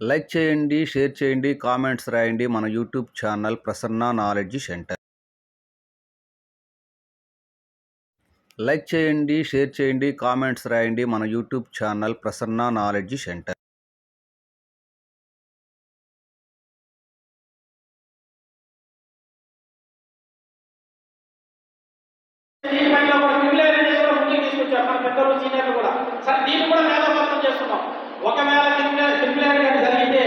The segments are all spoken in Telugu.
లైక్ చేయండి షేర్ చేయండి కామెంట్స్ రాయండి మన YouTube channel Prasanna Knowledge Centre. Like చేయండి షేర్ చేయండి కామెంట్స్ రాయండి మన YouTube channel Prasanna Knowledge Centre. దీనిపైన కూడా క్రిమినల్ ముందుకు తీసుకొచ్చారు. మన పెద్దలు సీనియర్లు కూడా. సరే దీన్ని కూడా మేధోపత్రం చేస్తున్నాం ఒకవేళ క్రిమినల్ క్రిమినల్ కానీ జరిగితే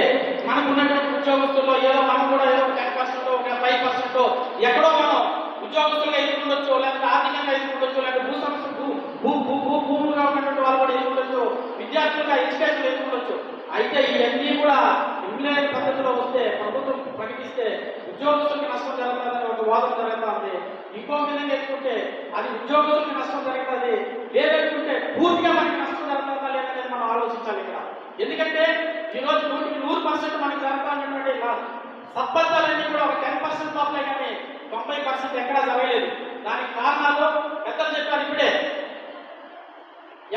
మనకు ఉన్నటువంటి ఉద్యోగస్తుల్లో ఏదో మనం కూడా ఏదో టెన్ పర్సెంట్ ఒక ఫైవ్ పర్సెంట్ ఎక్కడో మనం ఉద్యోగస్తులుగా ఎదుర్కొండొచ్చు లేకపోతే ఆర్థికంగా లేకపోతే భూ సంస్థ భూ భూ భూ భూ భూములుగా ఉన్నటువంటి వాళ్ళు కూడా ఎదుర్కొండొచ్చు విద్యార్థులుగా ఎడ్యుకేషన్ ఎదుర్కొండొచ్చు అయితే ఇవన్నీ కూడా క్రిమినల్ పద్ధతిలో వస్తే ప్రభుత్వం ప్రకటిస్తే ఉద్యోగస్తులకి నష్టం జరుగుతుందని ఒక వాదన జరుగుతుంది ఇంకో విధంగా ఎత్తుకుంటే అది ఉద్యోగస్తులకి నష్టం జరుగుతుంది లేదనుకుంటే పూర్తిగా మనకి నష్టం జరుగుతుందా లేదనేది మనం ఆలోచించాలి ఇక్కడ. ఎందుకంటే ఈరోజు నూటికి నూరు పర్సెంట్ మనకి జరుగుతున్నటువంటి సత్ఫలితాలన్నీ కూడా ఒక టెన్ పర్సెంట్ లోపలే కానీ తొంభై పర్సెంట్ ఎక్కడా జరగలేదు. దానికి కారణం పెద్దలు చెప్పారు ఇప్పుడే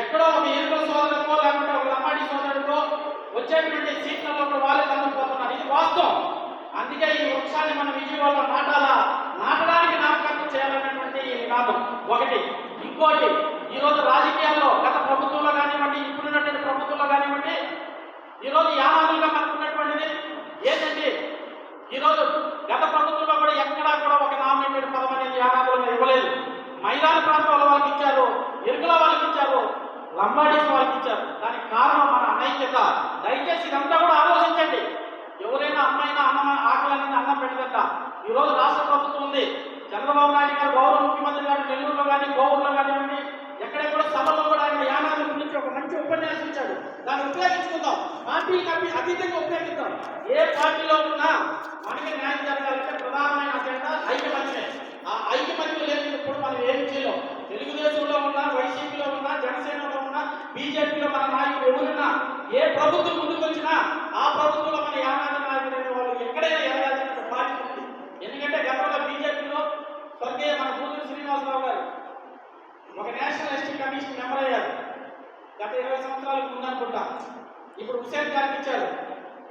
ఎక్కడో ఒక ఎరుకల సోదరుకో లేకుంటే ఒక లమ్మాడి సోదరుకో వచ్చేటువంటి సీట్లలో కూడా వాళ్ళే తగ్గిపోతున్నారు ఇది వాస్తవం. అందుకే ఈ వృక్షాన్ని మనం విజయవాడలో నాటాలా నాటడానికి నామకరణం చేయాలనేటువంటి కాదు. ఒకటి. ఇంకోటి ఈరోజు రాజకీయాల్లో గత ప్రభుత్వంలో కానివ్వండి ఇప్పుడున్నటువంటి ప్రభుత్వంలో కానివ్వండి ఈరోజు యానాదులుగా మనకు ఏంటంటే ఈరోజు గత ప్రభుత్వంలో కూడా ఎక్కడా కూడా ఒక నామినేటెడ్ పదం అనేది యానాదులుగా ఇవ్వలేదు మైదాన ప్రాంతాల వాళ్ళకి ఇచ్చారు ఎరుకుల వాళ్ళకి ఇచ్చారు లంబాడీస్ వాళ్ళకి ఇచ్చారు దానికి కారణం మన అనైక్యత దయచేసి ఇదంతా కూడా ఆలోచించండి ఎవరైనా అమ్మాయినా అన్నం ఆకలిని ఈ రోజు రాష్ట్ర ప్రభుత్వం ఉంది. చంద్రబాబు నాయుడు గారు గౌరవ ముఖ్యమంత్రి గారు నెల్లూరులో కానీ గోవుల్లో కానివ్వండి ఎక్కడ కూడా సభలో కూడా ఆయన యానాది గురించి ఒక మంచి ఉపన్యాసం ఇచ్చాడు. దాన్ని ఉపయోగించుకుందాం. పార్టీలకు అతి అతీతంగా ఉపయోగిద్దాం. ఏ పార్టీలో ఉన్నా మనకి న్యాయం జరగాలంటే ప్రధానమైన అజెండా ఐక్యమత్యమే ఆ ఐక్యమత్యం లేనప్పుడు మనం ఏం చేయలేం తెలుగుదేశంలో ఉన్నా వైసీపీలో ఉన్నా జనసేనలో ఉన్నా బీజేపీలో మన నాయకులు ఎవరున్నా ఏ ప్రభుత్వం ముందుకు వచ్చినా ఆ ప్రభుత్వంలో మన యానాది నాయకులు అనే వాళ్ళు ఎక్కడైనా ఎదగాల్సిన బాధ్యత ఉంది ఎందుకంటే గతంలో బీజేపీలో స్వర్గీయ మన కూతురు శ్రీనివాసరావు గారు ఒక నేషనల్ ఎస్టీ కమిషన్ మెంబర్ అయ్యారు గత ఇరవై సంవత్సరాలకు ముందనుకుంటా ఇప్పుడు హుసేన్ కనిపించాడు.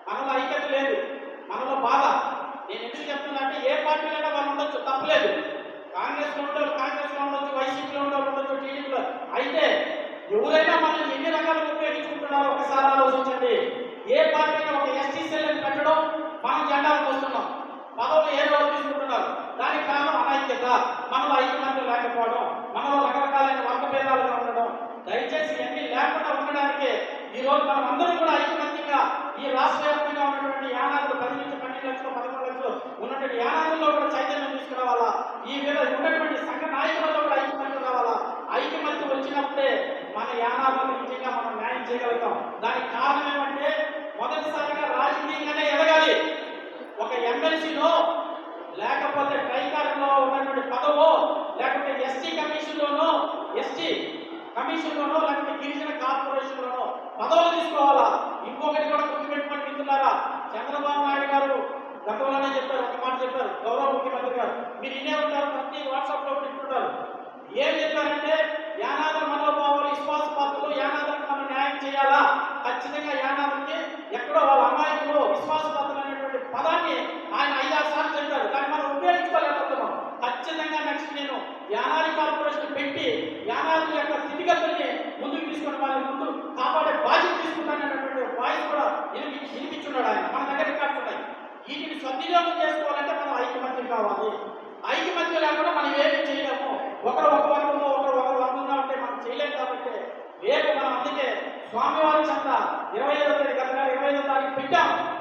మనలో ఐక్యత లేదు మనలో బాధ. నేను ఎందుకు చెప్తున్నా అంటే ఏ పార్టీలైనా వాళ్ళు ఉండొచ్చు తప్పలేదు. కాంగ్రెస్లో ఉండవు కాంగ్రెస్లో ఉండొచ్చు వైసీపీలో ఉండవు ఉండొచ్చు టీడీపీలో. అయితే ఎవరైనా మనం ఎన్ని రకాలుగా ఉపయోగించుకుంటున్నారో ఒకసారి ఆలోచించండి. ఏ పార్టీలో ఒక ఎస్టీ సెల్ని పెట్టడం? మనం జెండాలు పోస్తున్నాం పదవులు ఏ రోజు తీసుకుంటున్నారు? దానికి కారణం అనైక్యత మనలో ఐక్యమత్యం లేకపోవడం మనలో రకరకాలైన వర్గ భేదాలుగా ఉండడం. దయచేసి ఎన్ని లేకుండా ఉండడానికి ఈ రోజు మనం అందరం కూడా ఐకమత్యంగా ఈ రాష్ట్ర వ్యాప్తంగా ఉన్నటువంటి యానాదులు పది నుంచి పన్నెండు లక్షలు పదకొండు లక్షలు ఉన్నటువంటి యానాదుల్లో కూడా చైతన్యం తీసుకురావాలా? ఈ మీద ఉన్నటువంటి సంఘ నాయకులలో కూడా ఐకమత్యం రావాలా? ఐకమత్యం వచ్చినప్పుడే మన యానాదులు నిజంగా మనం న్యాయం చేయగలుగుతాం. దానికి కారణం ఏమంటే మొదటిసారిగా రాజకీయంగానే ఎదగాలి. ఒక ఎమ్మెల్సీలో లేకపోతే ట్రైకార్లో ఉన్నటువంటి పదవో లేకపోతే ఎస్టీ కమిషన్లోనో ఎస్టీ కమిషన్లోనో లేకపోతే పదవులు తీసుకోవాలా? ఇంకొకటి కూడా గుర్తుపెట్టుకోండి మిత్రులారా చంద్రబాబు నాయుడు గారు గతంలోనే చెప్పారు ఒక మాట చెప్పారు గౌరవ ముఖ్యమంత్రి గారు. మీరు ఇనే ఉంటారు ప్రతి వాట్సాప్లో పెట్టుకుంటారు ఏం చెప్పారంటే యానాదుల మనోభావాలు విశ్వాస పాత్రలు యానాదులకు మనం న్యాయం చేయాలా? ఖచ్చితంగా యానాదులకి ఎక్కడో వాళ్ళ అమాయకులు విశ్వాస పాత్రలు అనేటువంటి పదాన్ని ఆయన ఐదారు సార్లు చెప్పారు. కానీ మనం ఉపయోగించుకోలేకపోతున్నాం ఖచ్చితంగా నెక్స్ట్ నేను యానాది కార్పొరేషన్ పెట్టి యానాది యొక్క స్థితిగతుల్ని ముందుకు తీసుకుని వాళ్ళ ముందు వినిపించున్నాడు ఆయన? మన దగ్గర రికార్డ్స్ ఉన్నాయి. వీటిని సద్వినియోగం చేసుకోవాలంటే మనం ఐక్యమత్యం కావాలి. ఐకమత్యం లేకుండా మనం ఏమి చేయలేము. ఒకరు ఒక వర్గంలో ఒకరు ఒక వర్గంగా ఉంటే మనం చేయలేము కాబట్టి రేపు మనం అందుకే స్వామివారి చెంత ఇరవై ఐదో తేదీ గత ఇరవై ఐదో తారీఖు పెట్టాం.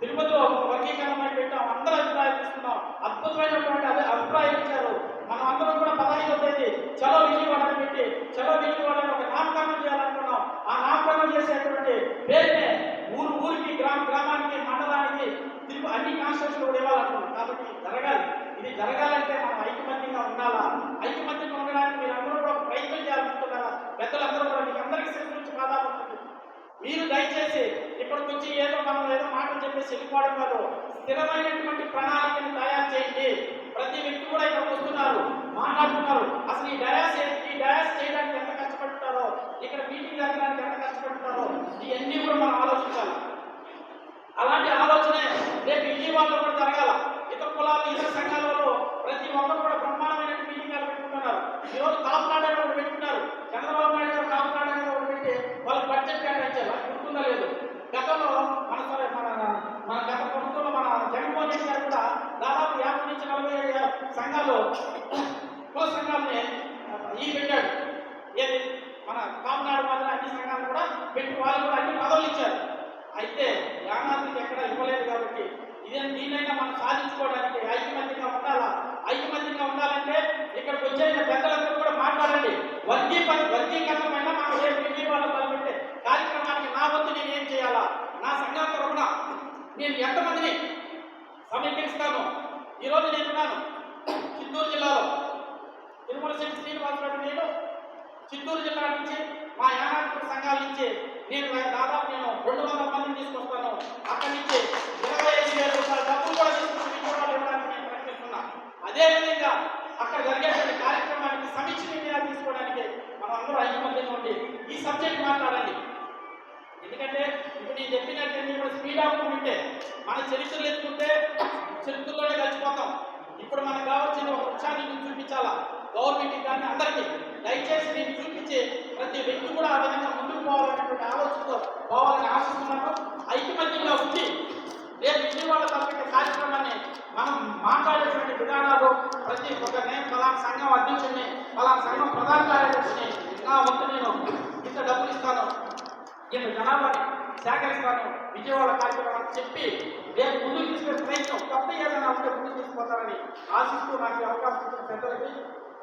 తిరుపతిలో ఒక వర్గీకరణ పెట్టాం. అందరూ అభిప్రాయం తీసుకున్నాం. అద్భుతమైనటువంటి అభిప్రాయం ఇచ్చారు. మనం ఐకమత్యంగా ఉండాలా? ఐకమత్యంగా ఉండడానికి మీరు అందరూ కూడా ప్రయత్నం చేయాలనుకుంటున్నారా? పెద్దలందరూ కూడా మీకు అందరికీ శక్తి నుంచి బాధాపడుతుంది మీరు దయచేసి ఇక్కడికి వచ్చి ఏదో మనం ఏదో మాటలు చెప్పేసి వెళ్ళిపోవడం కాదు. స్థిరమైనటువంటి ప్రణాళికను తయారు చేయండి. ప్రతి వ్యక్తి కూడా ఇక్కడికి వస్తున్నారు. మాట్లాడుతున్నారు. అసలు ఈ డయాస్ ఈ డయాస్ చేయడానికి ఎంత కష్టపడుతున్నారో ఇక్కడ మీటింగ్ జరగడానికి ఎంత కష్టపడుతున్నారో ఇవన్నీ కూడా మనం ఆలోచించాలి విజయవాడలో కూడా జరగాల ఇతర కులాలు ఇతర సంఘాలలో ప్రతి ఒక్కరు కూడా బ్రహ్మాండమైన మీటింగ్లు పెట్టుకుంటున్నారు ఈ రోజు కాపునాడ ఒకటి పెట్టుకున్నారు చంద్రబాబు నాయుడు గారు కాపునాడ ఒకటి పెట్టి వాళ్ళకి బడ్జెట్ కేటాయించారు అది గుర్తుందా లేదు గతంలో మన సరే మన మన గత ప్రభుత్వంలో మన జగన్మోహన్ రెడ్డి గారు కూడా దాదాపు యాభై నుంచి నలభై ఏడు సంఘాలు కుల సంఘాలని ఈ పెట్టాడు ఏది మన కామనాడు మాత్రం అన్ని సంఘాలు కూడా పెట్టి వాళ్ళు కూడా అన్ని పదవులు ఇచ్చారు అయితే యానాద్రికి ఎక్కడ ఇవ్వలేదు కాబట్టి నేను దీనైనా మనం సాధించుకోవడానికి ఐకమత్యంగా ఉండాలా? ఐకమత్యంగా ఉండాలంటే ఇక్కడికి వచ్చే పెద్దలందరూ కూడా మాట్లాడండి. వర్గీ వర్గీకరణ పైన మనం రేపు విజయవాడ తలపెట్టే కార్యక్రమానికి నా వంతు నేను ఏం చేయాలా? నా సంఘం తరఫున నేను ఎంతమందిని సమీకరిస్తాను? ఈరోజు నేను చిత్తూరు జిల్లా నుంచి మా యానాత్మక సంఘాల నుంచి నేను దాదాపు నేను రెండు వందల మందిని తీసుకొస్తాను. అక్కడి నుంచి ఇరవై ఐదు వేల రూపాయల డబ్బులు కూడా తీసుకుని విజయవాడలో ఇవ్వడానికి నేను ప్రయత్నిస్తున్నా అదేవిధంగా అక్కడ జరిగేటువంటి కార్యక్రమానికి సమీక్ష నిర్ణయాలు తీసుకోవడానికి మనం అందరూ ఐకమత్యంగా ఉండి ఈ సబ్జెక్ట్ మాట్లాడండి. ఎందుకంటే ఇప్పుడు నేను చెప్పినట్టు ఇప్పుడు స్పీడ్ ఆఫ్ ఉంటే మన చరిత్రలు ఎత్తుకుంటే చరిత్రలోనే కలిసిపోతాం. ఇప్పుడు మనకు కావాల్సిన ఒక వృక్షాన్ని చూపించాలా? గవర్నమెంట్ కానీ అందరికీ దయచేసి నేను చూపించే ప్రతి వ్యక్తి కూడా ఆ విధంగా ముందుకు పోవాలనేటువంటి ఆలోచనతో పోవాలని ఆశిస్తున్నాను. ఐకమత్యంగా ఉండి రేపు విజయవాడ తలపెట్టే కార్యక్రమాన్ని మనం మాట్లాడేటువంటి విధానాలు ప్రతి ఒక్క నేను ఫలానా సంఘం అధ్యక్షుడిని ఫలానా సంఘం ప్రధాన కార్యదర్శిని నా వంతు నేను ఇంత డబ్బులు ఇస్తాను నేను జనాభాని సేకరిస్తాను విజయవాడ కార్యక్రమాన్ని చెప్పి రేపు ముందుకు తీసుకునే ప్రయత్నం కొత్త ఏదైనా ఉంటే ముందుకు తీసుకుపోతారని ఆశిస్తూ నాకు అవకాశం ఇచ్చిన పెద్దలకి